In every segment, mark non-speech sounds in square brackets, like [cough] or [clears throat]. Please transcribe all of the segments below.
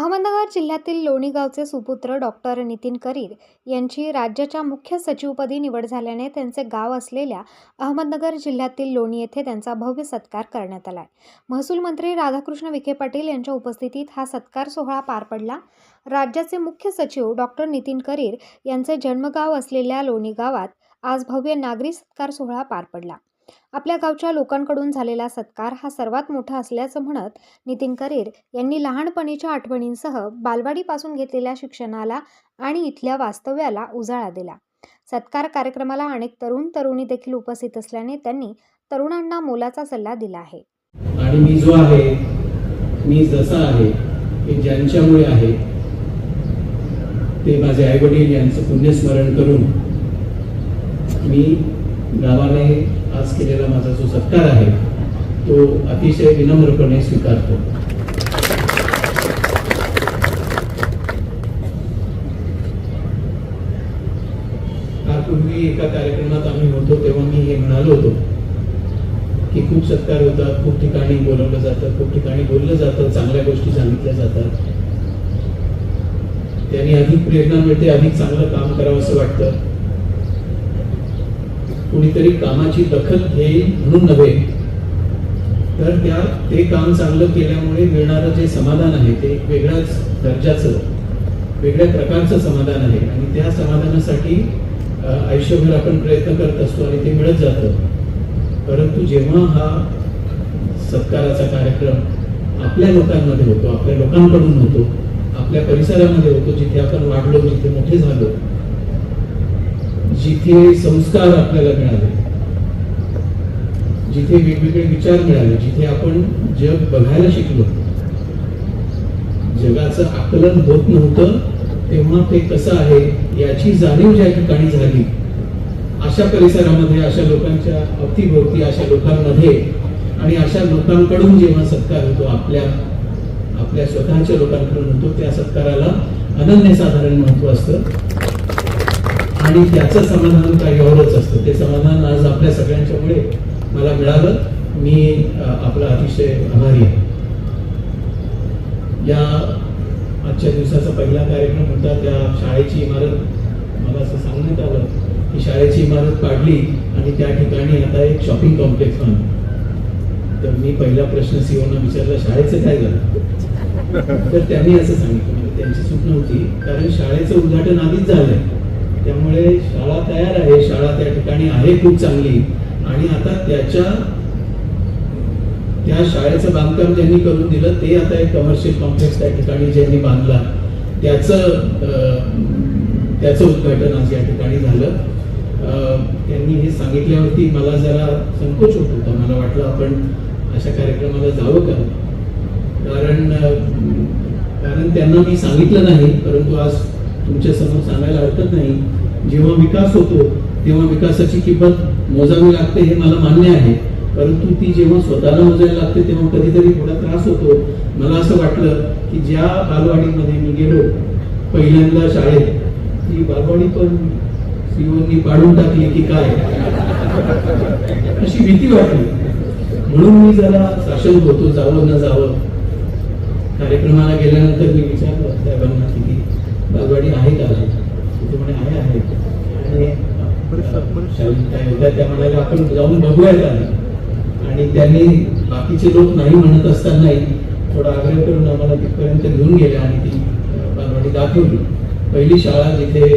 अहमदनगर जिल्ह्यातील लोणी गावचे सुपुत्र डॉक्टर नितीन करीर यांची राज्याच्या मुख्य सचिवपदी निवड झाल्याने त्यांचे गाव असलेल्या अहमदनगर जिल्ह्यातील लोणी येथे त्यांचा भव्य सत्कार करण्यात आला महसूल मंत्री राधाकृष्ण विखे पाटील यांच्या उपस्थितीत हा सत्कार सोहळा पार पडला. राज्याचे मुख्य सचिव डॉक्टर नितीन करीर यांचे जन्मगाव असलेल्या लोणी गावात आज भव्य नागरी सत्कार सोहळा पार पडला. आपल्या गावच्या लोकांकडून झालेला सत्कार हा सर्वात मोठा असल्याचं म्हणत नितीन करीर यांनी लहानपणीच्या आठवणींसह बालवाडीपासून घेतलेल्या शिक्षणाला आणि इथल्या वास्तव्याला उजाळा दिला. सत्कार कार्यक्रमाला अनेक तरुण तरुणी देखील उपस्थित असल्याने त्यांनी तरुणांना मोलाचा सल्ला दिला आहे. आणि मी जो आहे मी जसा आहे हे ज्यांच्यामुळे आहे ते माझे आईवडील यांचं पुण्यस्मरण करून मी गावाने आज केलेला माझा जो सत्कार आहे तो अतिशय विनम्रपणे स्वीकारतो. पूर्वी एका कार्यक्रमात आम्ही होतो तेव्हा मी हे म्हणालो होतो की खूप सत्कार होतात खूप ठिकाणी बोलवलं जातं खूप ठिकाणी बोललं जातं चांगल्या गोष्टी सांगितल्या जातात. त्यांनी अधिक प्रेरणा मिळते अधिक चांगलं काम करावं असं वाटतं. कुणीतरी कामाची दखल घेईल म्हणून नव्हे. तर त्या ते काम चांगलं केल्यामुळे मिळणारं जे समाधान आहे ते एक वेगळ्याच दर्जाचं वेगळ्या प्रकारचं समाधान आहे. आणि त्या समाधानासाठी आयुष्यभर आपण प्रयत्न करत असतो आणि ते मिळत जातं. परंतु जेव्हा हा सत्काराचा कार्यक्रम आपल्या लोकांमध्ये होतो आपल्या लोकांकडून होतो आपल्या परिसरामध्ये होतो जिथे आपण वाढलो जिथे मोठे झालो जिथे संस्कार आपल्याला मिळाले जिथे वेगवेगळे विचार मिळाले जिथे आपण जग बघायला शिकलो जगाचं आकलन होत नव्हतं तेव्हा ते कसं आहे याची जाणीव ज्या ठिकाणी झाली अशा परिसरामध्ये अशा लोकांच्या अवतीभोवती अशा लोकांमध्ये आणि अशा लोकांकडून जेव्हा सत्कार होतो आपल्या आपल्या स्वतःच्या लोकांकडून होतो त्या सत्काराला अनन्यसाधारण महत्त्व असतं. आणि त्याचं समाधान कार्यावरच असतं. ते समाधान आज आपल्या सगळ्यांच्यामुळे मला मिळालं. मी आपला अतिशय आभारी आहे. या आजच्या दिवसाचा पहिला कार्यक्रम होता. त्या शाळेची इमारत मला असं सांगण्यात आलं की शाळेची इमारत पाडली आणि त्या ठिकाणी आता एक शॉपिंग कॉम्प्लेक्स बांधलं तर मी पहिला प्रश्न सीओना विचारला शाळेचं काय झालं? तर त्यांनी असं सांगितलं. म्हणजे त्यांची चूक नव्हती कारण शाळेचं उद्घाटन आधीच झालंय. त्यामुळे शाळा तयार आहे शाळा त्या ठिकाणी आहे खूप चांगली. आणि आता त्याच्या त्या शाळेचं बांधकाम ज्यांनी करून दिलं ते आता एक कमर्शियल कॉम्प्लेक्स त्या ठिकाणी ज्यांनी बांधला त्याचं त्याचं उद्घाटन आज या ठिकाणी झालं. त्यांनी हे सांगितल्यावरती मला जरा संकोच होत होता. मला वाटलं आपण अशा कार्यक्रमाला जावं का? कारण कारण त्यांना मी सांगितलं नाही परंतु आज तुमच्यासमोर सांगायला हरकत नाही. जेव्हा विकास होतो तेव्हा विकासाची किंमत मोजावी लागते हे मला मान्य आहे. परंतु ती जेव्हा स्वतःला मोजायला लागते तेव्हा कधीतरी थोडा त्रास होतो. मला असं वाटलं की ज्या बालवाडीमध्ये मी गेलो पहिल्यांदा शाळेत ती बालवाडी पण सीओनी पाडून टाकली की काय? अशी भीती वाटली. म्हणून मी जरा साशंक होतो जावं न जावं. कार्यक्रमाला गेल्यानंतर मी विचारलं साहेबांना बालवाडी आहे का ते म्हणे आहे आहे. त्या आपण जाऊन बघूया आणि त्यांनी बाकीचे लोक नाही म्हणत असतानाही थोडा आग्रह करून आम्हाला तिथपर्यंत घेऊन गेल्या आणि ती बालवाडी दाखवली. पहिली शाळा जिथे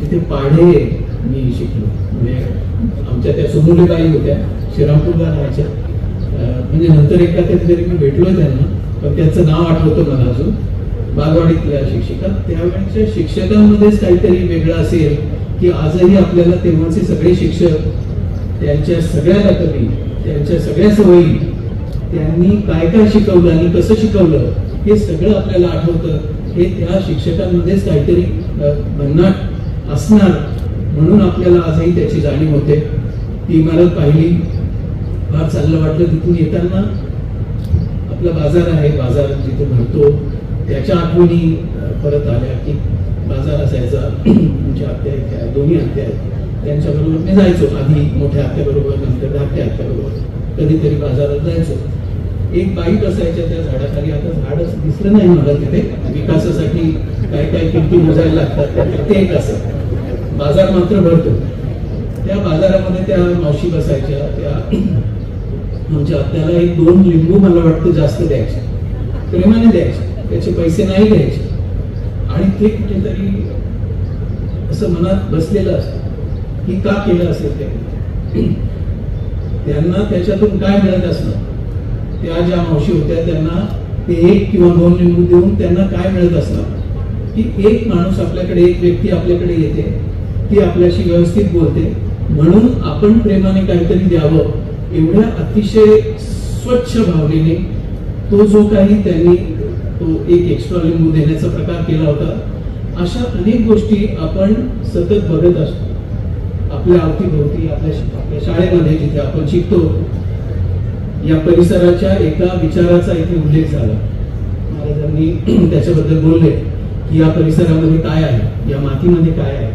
जिथे पाढे मी शिकलो. म्हणजे आमच्या त्या सोनुलेबाई होत्या श्रीरामपूरला राहायच्या. म्हणजे नंतर एकदा कधीतरी मी भेटलो त्यांना पण त्यांचं नाव आठवतं मला अजून. बालवाडीतल्या शिक्षिका. त्यावेळेच्या शिक्षकांमध्येच काहीतरी वेगळं असेल की आजही आपल्याला तेव्हाचे सगळे शिक्षक त्यांच्या सगळ्या तक्रारी त्यांच्या सगळ्या सवयी त्यांनी काय काय शिकवलं आणि कसं शिकवलं हे सगळं आपल्याला आठवतं. हे त्या शिक्षकांमध्येच काहीतरी भन्नाट असणार म्हणून आपल्याला आजही त्याची जाणीव होते. ती इमारत पाहिली. फार चांगलं वाटलं तिथून येताना. आपला बाजार आहे बाजार जिथे भरतो त्याच्या आठवणी परत आल्या की बाजार असायचा. [clears throat] आमच्या आत्या दोन्ही आत्या आहेत. त्यांच्याबरोबर मी जायचो. आधी मोठ्या आत्याबरोबर नंतर धाकट्या आत्याबरोबर. कधीतरी बाजारात जायचो. एक बाई असायच्या त्या झाडाखाली. आता झाडच दिसलं नाही मला तिथे. विकासासाठी काय काय किमती मोजायला लागतात. ते एक असं. बाजार मात्र भरतो. त्या बाजारामध्ये त्या मावशी बसायच्या. त्या म्हणजे आमच्या त्याला एक दोन लिंबू मला वाटतं जास्त द्यायचे. प्रेमाने द्यायचे. त्याचे पैसे नाही द्यायचे. आणि ते कुठेतरी असं मनात बसलेलं असतं की का केलं असेल ते. त्यांना त्याच्यातून काय मिळत असणार? त्या ज्या मावशी होत्या त्यांना ते एक किंवा दोन लिंबू देऊन त्यांना काय मिळत असणार? की एक माणूस आपल्याकडे एक व्यक्ती आपल्याकडे येते. ती आपल्याशी व्यवस्थित बोलते. म्हणून आपण प्रेमाने काहीतरी द्यावं. एवढ्या अतिशय स्वच्छ भावनेने तो जो काही त्यांनी तो एक एक्स्ट्रा लिंबू देण्याचा प्रकार केला होता अशा अनेक गोष्टी आपण सतत बघत असतो. आपल्या अवतीभोवती आपल्या आपल्या शाळेमध्ये जिथे आपण शिकतो या परिसराच्या एका विचाराचा इथे उल्लेख झाला. महाराजांनी [clears throat] त्याच्याबद्दल बोलले की या परिसरामध्ये काय आहे? या मातीमध्ये काय आहे?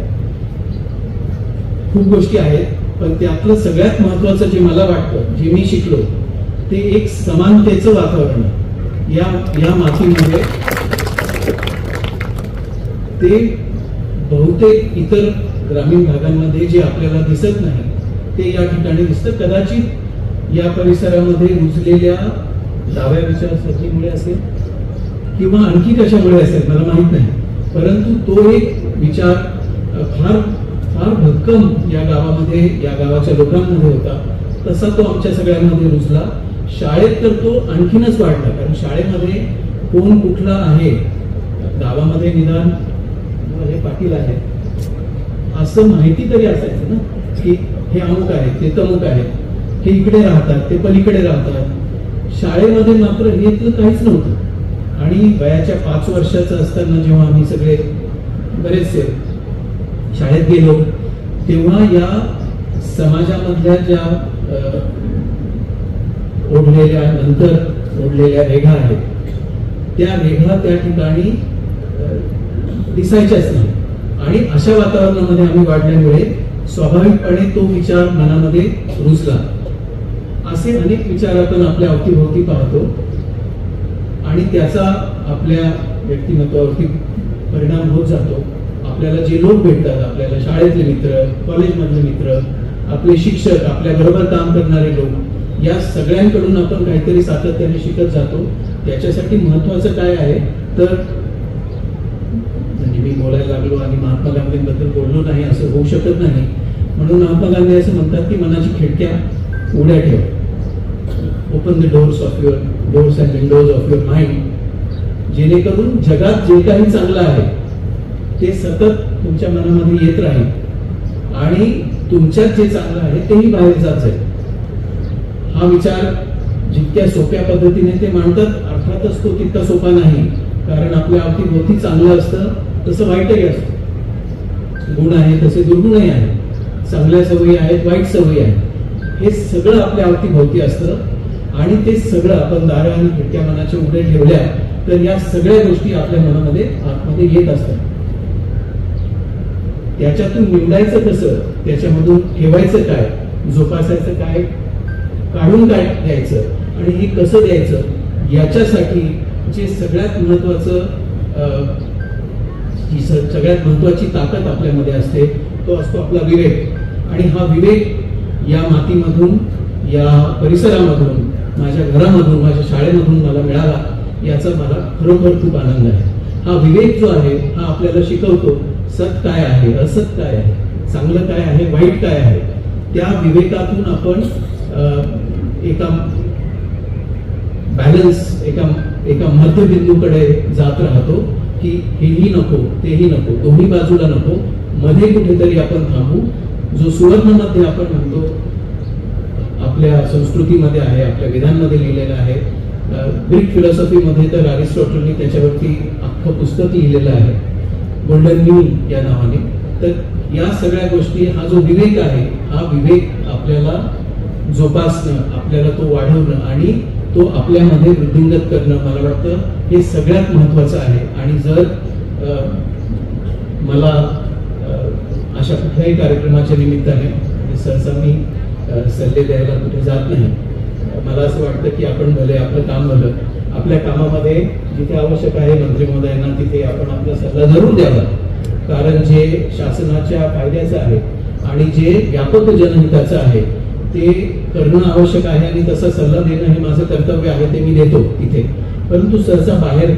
खूप गोष्टी आहेत. पण त्यातलं सगळ्यात महत्वाचं जे मला वाटतं जे मी शिकलो ते एक समानतेचं वातावरण या या मातीमध्ये ते बहुतेक इतर ग्रामीण भागांमध्ये जे आपल्याला दिसत नाही ते या ठिकाणी दिसतं. कदाचित या परिसरामध्ये रुजलेल्या डाव्या विचारसरणीमुळे असेल किंवा आणखी कशामुळे असेल मला माहीत नाही. परंतु तो एक विचार फार फार भक्कम या गावामध्ये या गावाच्या लोकांमध्ये होता. तसा तो आमच्या सगळ्यांमध्ये रुजला. शाळेत तर तो आणखीनच वाढला कारण शाळेमध्ये कोण कुठला आहे गावामध्ये निदान हे पाटील आहे. असं माहिती तरी असायचं ना की हे अमुक आहे ते तमुक आहे हे इकडे राहतात ते पलीकडे राहतात. शाळेमध्ये मात्र हे तर काहीच नव्हतं. आणि वयाच्या पाच वर्षाचं असताना जेव्हा आम्ही सगळे बरेचसे शाळेत गेलो तेव्हा या समाजामधल्या ज्या ओढलेल्या नंतर ओढलेल्या रेघा आहेत त्या रेघा त्या ठिकाणी दिसायच्याच नाही. आणि अशा वातावरणामध्ये आम्ही वाढल्यामुळे स्वाभाविकपणे तो विचार मनामध्ये रुजला. असे अनेक विचार आपण आपल्या अवतीभोवती पाहतो. आणि त्याचा आपल्या व्यक्तिमत्वावरती परिणाम होत जातो. आपल्याला जे लोक भेटतात आपल्याला शाळेतले मित्र कॉलेजमधले मित्र आपले शिक्षक आपल्या बरोबर काम करणारे लोक या सगळ्यांकडून आपण काहीतरी सातत्याने शिकत जातो. त्याच्यासाठी महत्वाचं काय आहे? तर म्हणजे मी बोलायला लागलो आणि महात्मा गांधींबद्दल बोललो नाही असं होऊ शकत नाही. म्हणून महात्मा गांधी असं म्हणतात की मनाची खिडक्या उड्या ठेव. Open the doors of your doors and windows of your mind जेणेकरून जगात जे काही चांगलं आहे ते सतत तुमच्या मनामध्ये येत राहील. आणि तुमच्यात जे चांगलं आहे तेही बाहेर जात जाईल. हा विचार जितक्या सोप्या पद्धतीने ते मांडतात अर्थातच तो तितका सोपा नाही. कारण आपल्या अवतीभोवती चांगलं असतं तसं वाईटही असतं. गुण आहे तसे दुर्गुणही आहे चांगल्या सवयी आहेत वाईट सवयी आहेत. हे सगळं आपल्या अवतीभोवती असतं. आणि ते सगळं आपण दारं आणि खिडक्या मनाच्या उघडे ठेवल्या तर या सगळ्या गोष्टी आपल्या मनामध्ये आतमध्ये येत असतात. त्याच्यातून निवडायचं कसं? त्याच्यामधून ठेवायचं काय? जोपासायचं काय? काढून काय द्यायचं? आणि हे कसं द्यायचं? याच्यासाठी जे सगळ्यात महत्वाचं जी सगळ्यात महत्वाची ताकद आपल्यामध्ये असते तो असतो आपला विवेक. आणि हा विवेक या मातीमधून या परिसरामधून माझ्या घरामधून माझ्या शाळेमधून मला मिळाला याचा मला खरोखर खूप आनंद आहे. हा विवेक जो आहे हा आपल्याला शिकवतो. सत काय आहे असत काय आहे चांगलं काय आहे वाईट काय आहे त्या विवेकातून आपण एका बॅलन्स एका एका मध्यबिंदूकडे जात राहतो की हेही नको तेही नको दोन्ही बाजूला नको मध्ये कुठेतरी आपण थांबू. जो सुवर्णमध्ये आपण म्हणतो आपल्या संस्कृतीमध्ये आहे आपल्या विधानमध्ये लिहिलेलं आहे. ग्रीक फिलॉसॉफीमध्ये तर अरिस्टॉटलनी त्याच्यावरती अख्खं पुस्तक लिहिलेलं आहे. गोल्डन न्यू या नावाने. तर या सगळ्या गोष्टी हा जो विवेक आहे हा विवेक आपल्याला जोपासणं आपल्याला तो वाढवणं आणि तो आपल्यामध्ये वृद्धिंगत करणं मला वाटतं हे सगळ्यात महत्वाचं आहे. आणि जर अं, मला अशा कुठल्याही कार्यक्रमाच्या निमित्ताने सहसा मी सल्ले द्यायला कुठे जात नाही मला असं वाटतं की आपण भले आपलं काम भलं आपल्या कामामध्ये म्हणजे जिथे आवश्यक आहे. मंत्री महोदयांना तिथे आपण आपला सल्ला जरूर द्यावा. कारण जे शासनाच्या फायद्याचं आहे आणि जे व्यापक जनहिताचं आहे ते करणं आवश्यक आहे आणि तसा सल्ला देणं हे माझं कर्तव्य आहे ते मी देतो इथे. परंतु सहसा बाहेर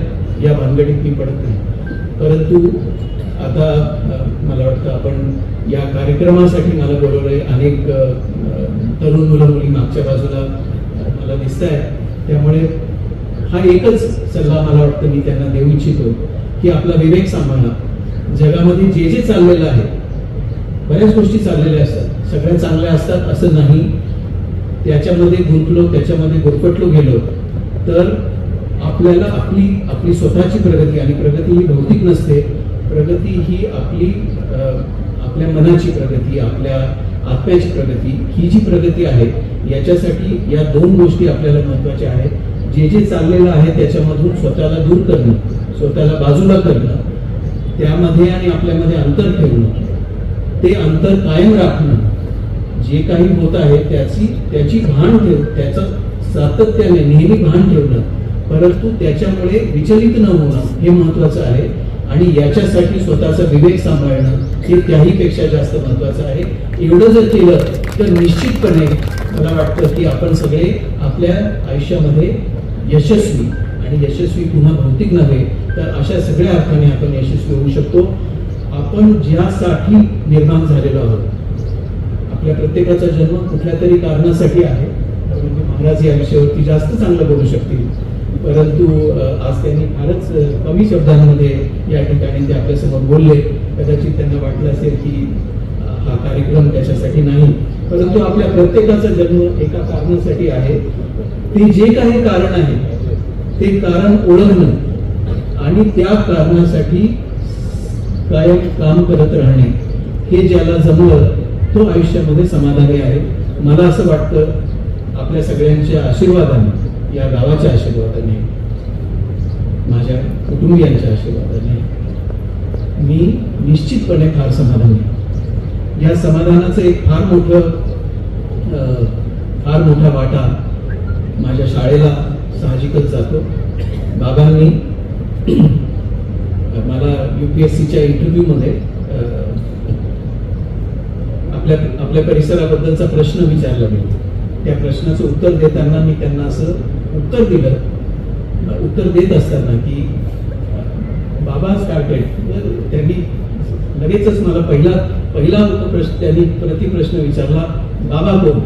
या भानगडीत मी पडत नाही. परंतु आता मला वाटतं आपण या कार्यक्रमासाठी मला बोलवलंय अनेक तरुण मुलं मुली मागच्या बाजूला मला दिसत आहे त्यामुळे हा एकच सल्ला मला वाटतं मी त्यांना देऊ इच्छितो की आपला विवेक सांभाळा. जगामध्ये जे जे चाललेलं आहे बऱ्याच गोष्टी चाललेल्या असतात. सगळ्या चांगल्या असतात असं नाही. त्याच्यामध्ये गुंतलो त्याच्यामध्ये गुरफटलो गेलो तर आपल्याला आपली आपली स्वतःची प्रगती आणि प्रगती ही भौतिक नसते. प्रगती ही आपली आपल्या मनाची प्रगती आपल्या आत्म्याची प्रगती ही जी प्रगती आहे याच्यासाठी या दोन गोष्टी आपल्याला महत्त्वाच्या आहेत. जे जे चाललेलं आहे त्याच्यामधून स्वतःला दूर करणं स्वतःला बाजूला करणं त्यामध्ये आणि आपल्यामध्ये अंतर ठेवणं ते अंतर कायम राखणं जे काही होत आहे त्याची त्याची भान ठेव त्याचं सातत्याने नेहमी भान ठेवणं परंतु त्याच्यामुळे विचलित न होणं हे महत्वाचं आहे. आणि याच्यासाठी स्वतःचा विवेक सांभाळणं हे त्याहीपेक्षा जास्त महत्वाचं आहे. एवढं जर केलं तर निश्चितपणे मला वाटतं की आपण सगळे आपल्या आयुष्यामध्ये यशस्वी आणि यशस्वी पुन्हा भौतिक नव्हे तर अशा सगळ्या अर्थाने आपण यशस्वी होऊ शकतो. आपण ज्यासाठी निर्माण झालेलो आहोत आपल्या प्रत्येकाचा जन्म कुठल्या तरी कारणासाठी आहे म्हणजे महाराज या विषयावरती जास्त चांगलं बोलू शकतील. परंतु आज त्यांनी फारच कमी शब्दांमध्ये या ठिकाणी ते आपल्यासमोर बोलले. कदाचित त्यांना वाटलं असेल की हा कार्यक्रम त्याच्यासाठी नाही. परंतु आपल्या प्रत्येकाचा जन्म एका कारणासाठी आहे. ते जे काही कारण आहे ते कारण ओळखणं आणि त्या कारणासाठी कायम काम करत राहणे हे ज्याला जमलं तो आयुष्यामध्ये समाधानी आहे मला असं वाटतं आपल्या सगळ्यांच्या आशीर्वादाने या गावाच्या आशीर्वादाने माझ्या कुटुंबियांच्या आशीर्वादाने मी निश्चितपणे फार समाधानी आहे. या समाधानाचं एक फार मोठं अं, फार मोठा वाटा माझ्या शाळेला साहजिकच जातो. बाबांनी [clears throat] मला युपीएससीच्या इंटरव्ह्यूमध्ये आपल्या आपल्या परिसराबद्दलचा प्रश्न विचारला मी. त्या प्रश्नाचं उत्तर देताना मी त्यांना असं उत्तर दिलं. उत्तर देत असताना की बाबा स्टार्टेड त्यांनी लगेचच मला पहिला पहिला प्रश्न त्यांनी प्रतिप्रश्न विचारला बाबा कोण?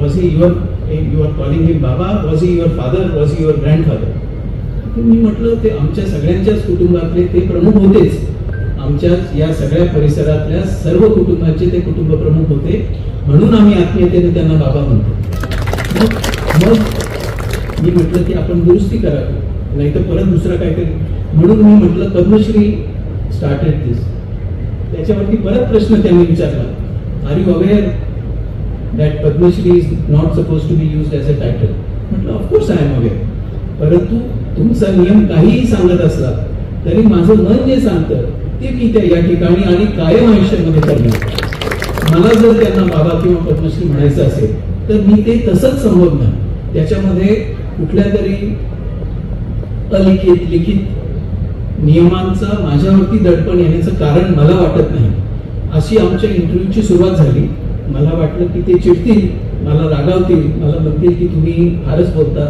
Was he your you are calling him बाबा was he your father was he your grandfather मी म्हटलं ते आमच्या सगळ्यांच्याच कुटुंबातले ते प्रमुख होतेच. आमच्या या सगळ्या परिसरातल्या सर्व कुटुंबाचे ते कुटुंब प्रमुख होते. म्हणून आम्ही आत्मीयतेने त्यांना बाबा म्हणतो. मग मग मी म्हटलं की आपण दुरुस्ती करावी नाहीतर परत दुसरं काहीतरी. म्हणून मी म्हटलं पद्मश्री स्टार्टेड दिस त्याच्यावरती परत प्रश्न त्यांनी विचारला. Are you aware that Padmashri is not suppose to be use as a title म्हटलं of course I am aware परंतु तुमचा नियम काहीही सांगत असला तरी माझं मन जे सांगतं ते मी त्या या ठिकाणी आणि कायम आयुष्यामध्ये करणार मला जर त्यांना बाबा किंवा पद्मश्री म्हणायचं असेल तर मी ते तसंच संबोधणार. त्याच्यामध्ये कुठल्या तरी अलिखित लिखित नियमांचा माझ्यावरती दडपण येण्याचं कारण मला वाटत नाही. अशी आमच्या इंटरव्ह्यूची सुरुवात झाली. मला वाटलं की ते चिडतील मला रागावतील मला म्हणतील की तुम्ही फारच बोलता.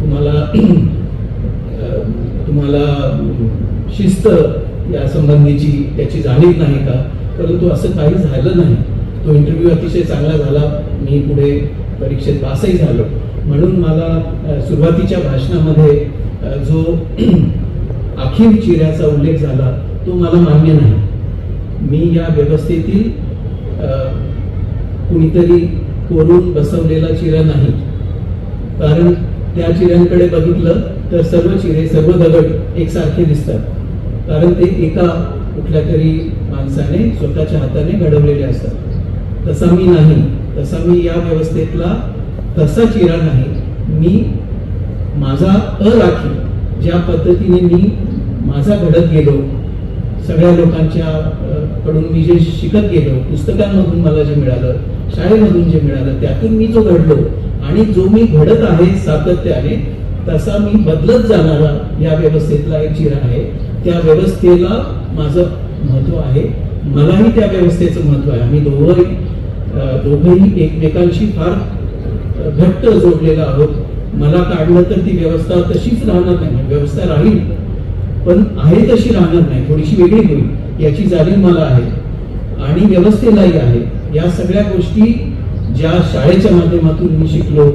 तुम्हाला [clears throat] तुम्हाला शिस्त या संबंधीची त्याची जाणीव नाही का? परंतु असं काही झालं नाही. तो इंटरव्ह्यू अतिशय चांगला झाला. मी पुढे परीक्षेत पासही झालो. म्हणून मला सुरुवातीच्या भाषणामध्ये जो [clears throat] अखिल चिऱ्याचा उल्लेख झाला तो मला मान्य नाही. मी या व्यवस्थेतील कुणीतरी कोरून बसवलेला चिरा नाही. कारण त्या चिऱ्यांकडे बघितलं तर सर्व चिरे सर्व दगड एकसारखे दिसतात. कारण ते एका कुठल्या तरी माणसाने स्वतःच्या हाताने घडवलेले असतात. तसा मी नाही. तसा मी या व्यवस्थेतला तसा चिरा नाही. मी माझा अराखी ज्या पद्धतीने मी माझा घडत गेलो सगळ्या लोकांच्या कडून मी जे शिकत गेलो पुस्तकांमधून मला जे मिळालं शाळेमधून जे मिळालं त्यातून मी जो घडलो आणि जो मी घडत आहे सातत्याने तसा मी बदलत जाणारा या व्यवस्थेतला एक चिरा आहे. त्या व्यवस्थेला माझं महत्त्व आहे. मलाही त्या व्यवस्थेचं महत्त्व आहे. आम्ही दोघंही दोघंही एकमेकांशी फार घट्ट जोडलेलो आहोत. मला काढलं तर ती व्यवस्था तशीच राहणार नाही. व्यवस्था राहील पण आहे तशी राहणार नाही. थोडीशी वेगळी होईल. याची जाणीव मला आहे. आणि व्यवस्थेलाही आहे. या सगळ्या गोष्टी ज्या शाळेच्या माध्यमातून मी शिकलो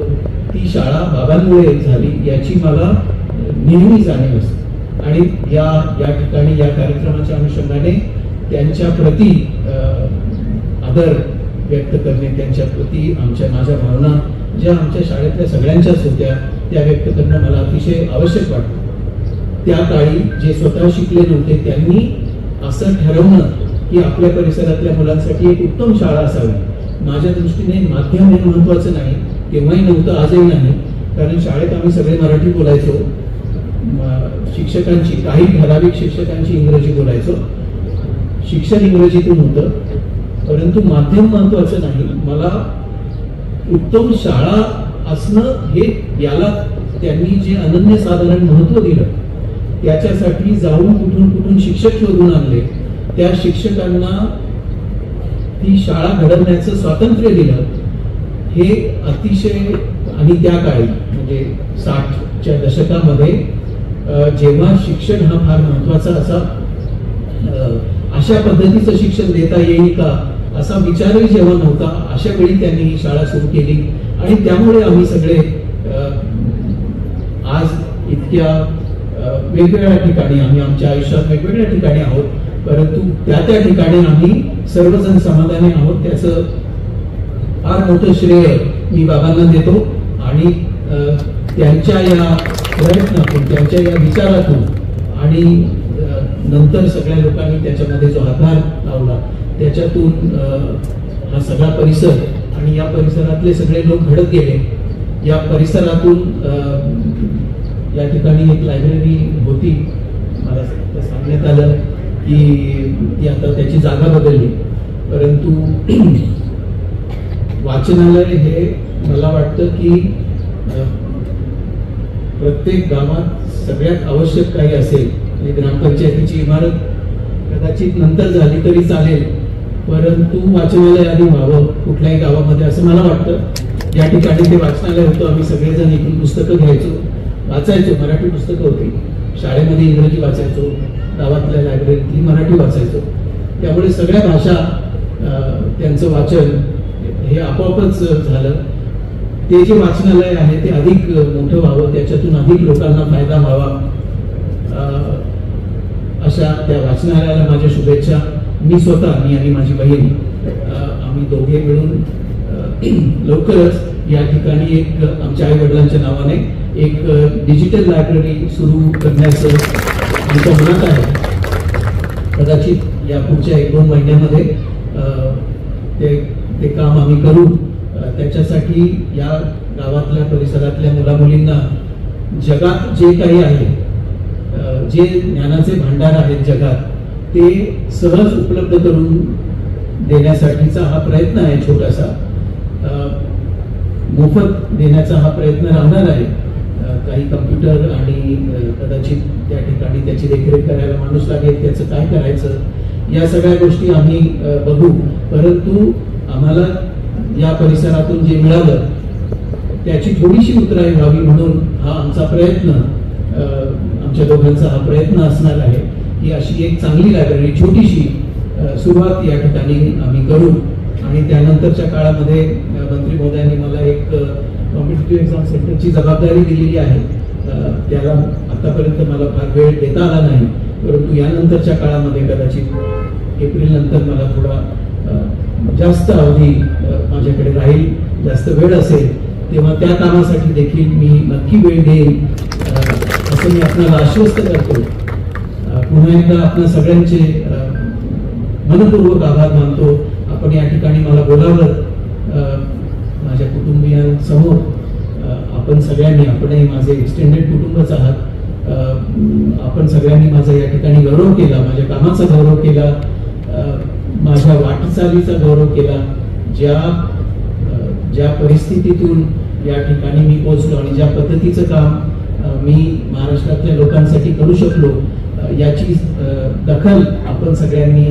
ती शाळा बाबांमुळे झाली याची मला नेहमी जाणीव असते. आणि या या ठिकाणी या कार्यक्रमाच्या अनुषंगाने त्यांच्या प्रती अं, आदर व्यक्त करणे त्यांच्या प्रती आमच्या माझ्या भावना ज्या आमच्या शाळेतल्या सगळ्यांच्याच होत्या त्या व्यक्त करणं मला अतिशय आवश्यक वाटतं त्या काळी जे स्वतः शिकले नव्हते त्यांनी असं ठरवणं की आपल्या परिसरातल्या मुलांसाठी एक उत्तम शाळा असावी. माझ्या दृष्टीने माध्यम हे महत्वाचं नाही केव्हाही नव्हतं आजही नाही. कारण शाळेत आम्ही सगळे मराठी बोलायचो. शिक्षकांची काही ठराविक शिक्षकांची इंग्रजी बोलायचो. शिक्षण इंग्रजीतून होतं. परंतु माध्यम महत्वाचं नाही. मला उत्तम शाळा असणं हे याला त्यांनी जे अनन्यसाधारण महत्त्व दिलं त्याच्यासाठी जाऊन कुठून कुठून शिक्षक शोधून आणले. त्या शिक्षकांना ती शाळा घडवण्याचं स्वातंत्र्य दिलं हे अतिशय आणि त्या काळी म्हणजे साठच्या दशकामध्ये जेव्हा शिक्षण हा फार महत्त्वाचा असा अशा पद्धतीचं शिक्षण देता येईल का असा विचारही जेव्हा नव्हता अशा वेळी त्यांनी ही शाळा सुरू केली. आणि त्यामुळे आम्ही सगळे आज इतक्या वेगवेगळ्या ठिकाणी आम्ही आमच्या आयुष्यात वेगवेगळ्या ठिकाणी आहोत. परंतु त्या त्या ठिकाणी आम्ही सर्वजण समाधानी आहोत त्याचं फार मोठं श्रेय मी बाबांना देतो. आणि त्यांच्या या प्रयत्नातून त्यांच्या या विचारातून आणि नंतर सगळ्या लोकांनी त्याच्यामध्ये जो हातभार लावला त्याच्यातून हा सगळा परिसर आणि या परिसरातले सगळे लोक घडत गेले. या परिसरातून या ठिकाणी एक लायब्ररी होती. मला सांगण्यात आलं. की ती आता त्याची जागा बदलली. परंतु [clears throat] वाचनालय हे मला वाटतं की प्रत्येक गावात सगळ्यात आवश्यक काही असेल म्हणजे ग्रामपंचायतीची इमारत कदाचित नंतर झाली तरी चालेल परंतु वाचनालय आधी व्हावं कुठल्याही गावामध्ये असं मला वाटतं. या ठिकाणी ते वाचनालय होतं आम्ही सगळेजण इकडून पुस्तकं घ्यायचो वाचायचो मराठी पुस्तकं होती. शाळेमध्ये इंग्रजी वाचायचो गावातल्या लायब्ररीतली मराठी वाचायचो. त्यामुळे सगळ्या भाषा त्यांचं वाचन हे आपोआपच झालं. ते जे वाचनालय आहे ते अधिक मोठं व्हावं त्याच्यातून अधिक लोकांना फायदा व्हावा. अशा त्या वाचनालयाला माझ्या शुभेच्छा. मी स्वतः मी आणि माझी बहीण आम्ही दोघे मिळून लवकरच या ठिकाणी एक आमच्या आई वडिलांच्या नावाने एक डिजिटल लायब्ररी सुरू करण्याचं आमच्या मनात आहे कदाचित या पुढच्या एक दोन महिन्यामध्ये ते ते काम आम्ही करू. त्याच्यासाठी या गावातल्या परिसरातल्या मुलामुलींना जगात जे काही आहे जे ज्ञानाचे भांडार आहेत जगात ते सहज उपलब्ध करून देण्यासाठीचा हा प्रयत्न आहे छोटासा. मोफत देण्याचा हा प्रयत्न राहणार आहे. काही कम्प्युटर आणि कदाचित त्या ठिकाणी त्याची देखरेख करायला माणूस लागेल त्याचं काय करायचं या सगळ्या गोष्टी आम्ही बघू. परंतु आम्हाला या परिसरातून जे मिळालं त्याची थोडीशी उतराई व्हावी म्हणून हा आमचा प्रयत्न आमच्या दोघांचा हा प्रयत्न असणार आहे की अशी एक चांगली लायब्ररी छोटीशी सुरुवात या ठिकाणी आम्ही करू. आणि त्यानंतरच्या काळामध्ये मंत्री महोदयांनी मला एक कॉम्पिटेटिव्ह एक्झाम सेंटरची जबाबदारी दिलेली आहे. त्याला आतापर्यंत मला फार वेळ देता आला नाही. परंतु यानंतरच्या काळामध्ये कदाचित एप्रिल नंतर मला थोडा जास्त अवधी माझ्याकडे राहील जास्त वेळ असेल तेव्हा त्या कामासाठी देखील मी नक्की वेळ देईन. असं मी आपल्याला आश्वस्त करतो. पुन्हा एकदा आपल्या सगळ्यांचे मनपूर्वक आभार मानतो. आपण या ठिकाणी मला बोलावलं. कुटुंबियांसमोर आपण सगळ्यांनी आपणही माझे एक्सटेंडेड कुटुंबच आहात. आपण सगळ्यांनी माझा या ठिकाणी गौरव केला माझ्या कामाचा गौरव केला माझ्या वाटचालीचा गौरव केला. ज्या ज्या परिस्थितीतून या ठिकाणी मी पोहोचलो आणि ज्या पद्धतीचं काम मी महाराष्ट्रातल्या लोकांसाठी करू शकलो याची दखल आपण सगळ्यांनी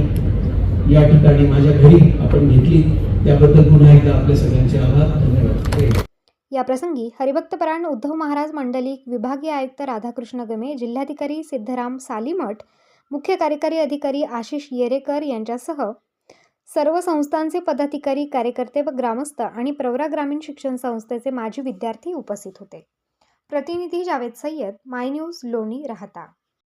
या ठिकाणी माझ्या घरी आपण घेतली. त्याबद्दल पुन्हा एकदा आपल्या सगळ्यांचे आभार. धन्यवाद. याप्रसंगी हरिभक्तपरायण उद्धव महाराज मंडली विभागीय आयुक्त राधाकृष्ण गमे जिल्हाधिकारी सिद्धराम सालीमठ मुख्य कार्यकारी अधिकारी आशिष येरेकर यांच्यासह सर्व संस्थांचे पदाधिकारी कार्यकर्ते व ग्रामस्थ आणि प्रवरा ग्रामीण शिक्षण संस्थेचे माजी विद्यार्थी उपस्थित होते. प्रतिनिधी जावेद सय्यद माय न्यूज लोणी राहता.